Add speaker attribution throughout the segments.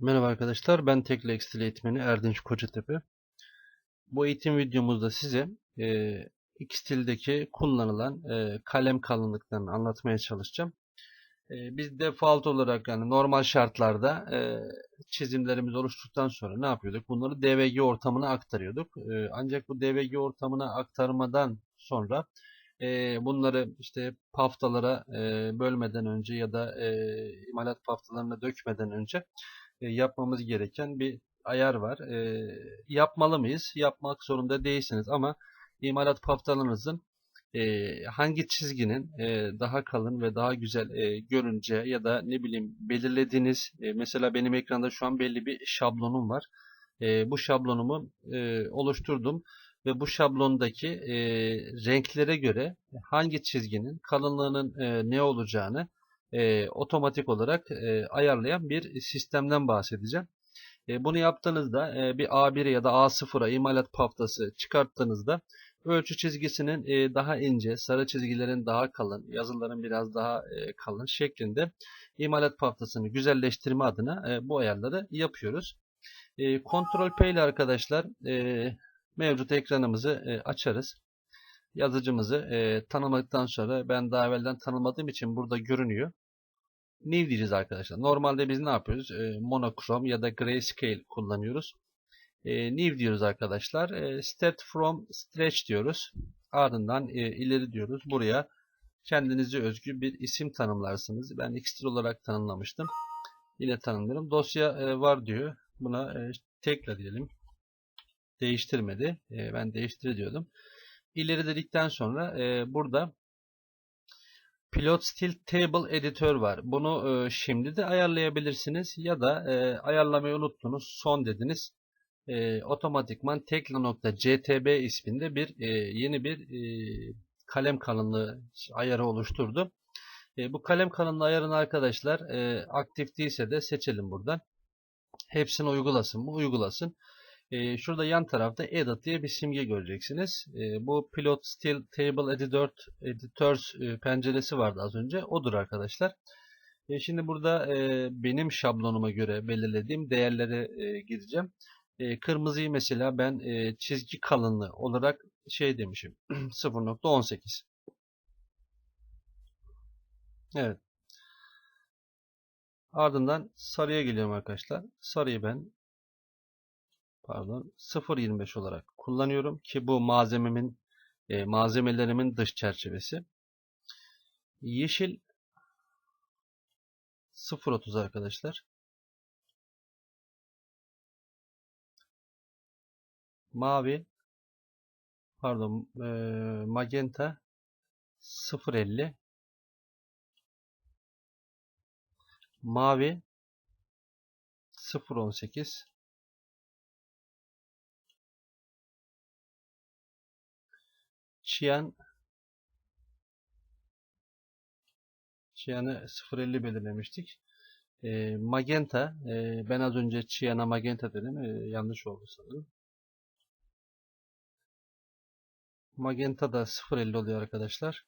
Speaker 1: Merhaba arkadaşlar, ben Tekle Ekstil eğitmeni Erdinç Kocatepe. Bu eğitim videomuzda size e, Xstil'deki kullanılan e, kalem kalınlıklarını anlatmaya çalışacağım. E, biz default olarak yani normal şartlarda e, çizimlerimiz oluştuktan sonra ne yapıyorduk? Bunları DVG ortamına aktarıyorduk. E, ancak bu DVG ortamına aktarmadan sonra e, bunları işte paftalara e, bölmeden önce ya da e, imalat paftalarına dökmeden önce e, yapmamız gereken bir ayar var. E, yapmalı mıyız? Yapmak zorunda değilsiniz ama imalat paftalarınızın e, hangi çizginin e, daha kalın ve daha güzel e, görüneceği ya da ne bileyim belirlediğiniz e, mesela benim ekranda şu an belli bir şablonum var. E, bu şablonumu e, oluşturdum ve bu şablondaki e, renklere göre hangi çizginin kalınlığının e, ne olacağını e, otomatik olarak e, ayarlayan bir sistemden bahsedeceğim. E, bunu yaptığınızda e, bir A1 ya da A0'a imalat paftası çıkarttığınızda ölçü çizgisinin e, daha ince, sarı çizgilerin daha kalın, yazıların biraz daha e, kalın şeklinde imalat paftasını güzelleştirme adına e, bu ayarları yapıyoruz. E, Ctrl P ile arkadaşlar e, mevcut ekranımızı e, açarız yazıcımızı e, tanımladıktan sonra ben daha evvelden tanımadığım için burada görünüyor. New diyeceğiz arkadaşlar. Normalde biz ne yapıyoruz? E, monokrom ya da grayscale kullanıyoruz. E, new diyoruz arkadaşlar. E, start from stretch diyoruz. Ardından e, ileri diyoruz. Buraya kendinize özgü bir isim tanımlarsınız. Ben Xtril olarak tanımlamıştım. Yine tanımlıyorum. Dosya e, var diyor. Buna e, tekle diyelim. Değiştirmedi. E, ben değiştir diyordum ileri dedikten sonra e, burada Pilot Style Table Editor var. Bunu e, şimdi de ayarlayabilirsiniz ya da e, ayarlamayı unuttunuz. Son dediniz. E, otomatikman tekla.ctb isminde bir e, yeni bir e, kalem kalınlığı ayarı oluşturdu. E, bu kalem kalınlığı ayarını arkadaşlar e, aktif değilse de seçelim buradan. Hepsini uygulasın mı? Uygulasın. E, şurada yan tarafta Edit diye bir simge göreceksiniz. E, bu Pilot Style Table Editor, Editors e, penceresi vardı az önce. Odur arkadaşlar. E, şimdi burada e, benim şablonuma göre belirlediğim değerlere e, gideceğim. E, kırmızıyı mesela ben e, çizgi kalınlığı olarak şey demişim. 0.18 Evet. Ardından sarıya geliyorum arkadaşlar. Sarıyı ben pardon 0.25 olarak kullanıyorum ki bu malzememin e, malzemelerimin dış çerçevesi. Yeşil 0.30 arkadaşlar. Mavi pardon e, magenta 0.50 mavi 0.18 Çiyan Çiyan'ı 0.50 belirlemiştik. E, magenta e, ben az önce Çiyan'a magenta dedim. E, yanlış oldu sanırım. Magenta da 0.50 oluyor arkadaşlar.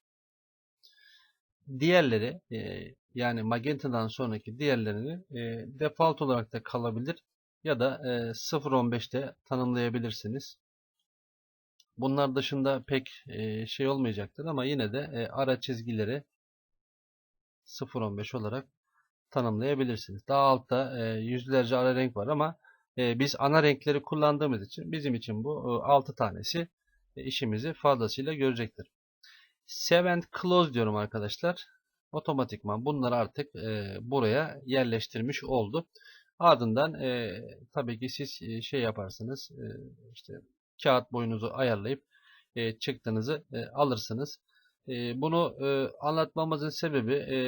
Speaker 1: Diğerleri e, yani magenta'dan sonraki diğerlerini e, default olarak da kalabilir ya da e, 0.15'te tanımlayabilirsiniz. Bunlar dışında pek e, şey olmayacaktır ama yine de e, ara çizgileri 0.15 olarak tanımlayabilirsiniz. Daha altta e, yüzlerce ara renk var ama biz ana renkleri kullandığımız için bizim için bu e, 6 tanesi işimizi fazlasıyla görecektir. Save and Close diyorum arkadaşlar. Otomatikman bunları artık buraya yerleştirmiş oldu. Ardından e, tabii ki siz e, şey yaparsınız e, işte kağıt boyunuzu ayarlayıp e, çıktığınızı e, alırsınız. E, bunu e, anlatmamızın sebebi e,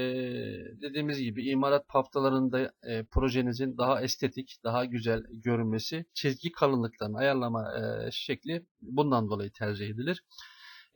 Speaker 1: dediğimiz gibi imalat paftalarında e, projenizin daha estetik, daha güzel görünmesi, çizgi kalınlıklarını ayarlama e, şekli bundan dolayı tercih edilir.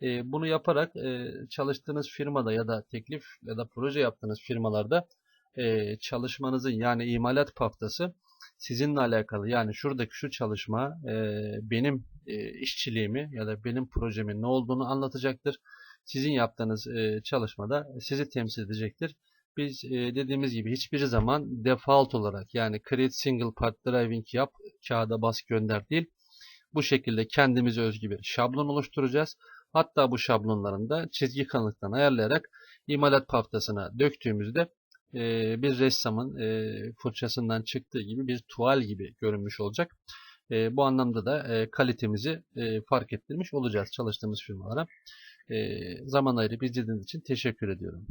Speaker 1: E, bunu yaparak e, çalıştığınız firmada ya da teklif ya da proje yaptığınız firmalarda e, çalışmanızın yani imalat paftası sizinle alakalı yani şuradaki şu çalışma e, benim e, işçiliğimi ya da benim projemin ne olduğunu anlatacaktır. Sizin yaptığınız e, çalışmada sizi temsil edecektir. Biz e, dediğimiz gibi hiçbir zaman default olarak yani create single part driving yap, kağıda bas gönder değil. Bu şekilde kendimize özgü bir şablon oluşturacağız. Hatta bu şablonların da çizgi kalınlıktan ayarlayarak imalat paftasına döktüğümüzde e, bir ressamın e, fırçasından çıktığı gibi bir tuval gibi görünmüş olacak. E, bu anlamda da e, kalitemizi e, fark ettirmiş olacağız çalıştığımız firmalara. E, zaman ayırıp izlediğiniz için teşekkür ediyorum.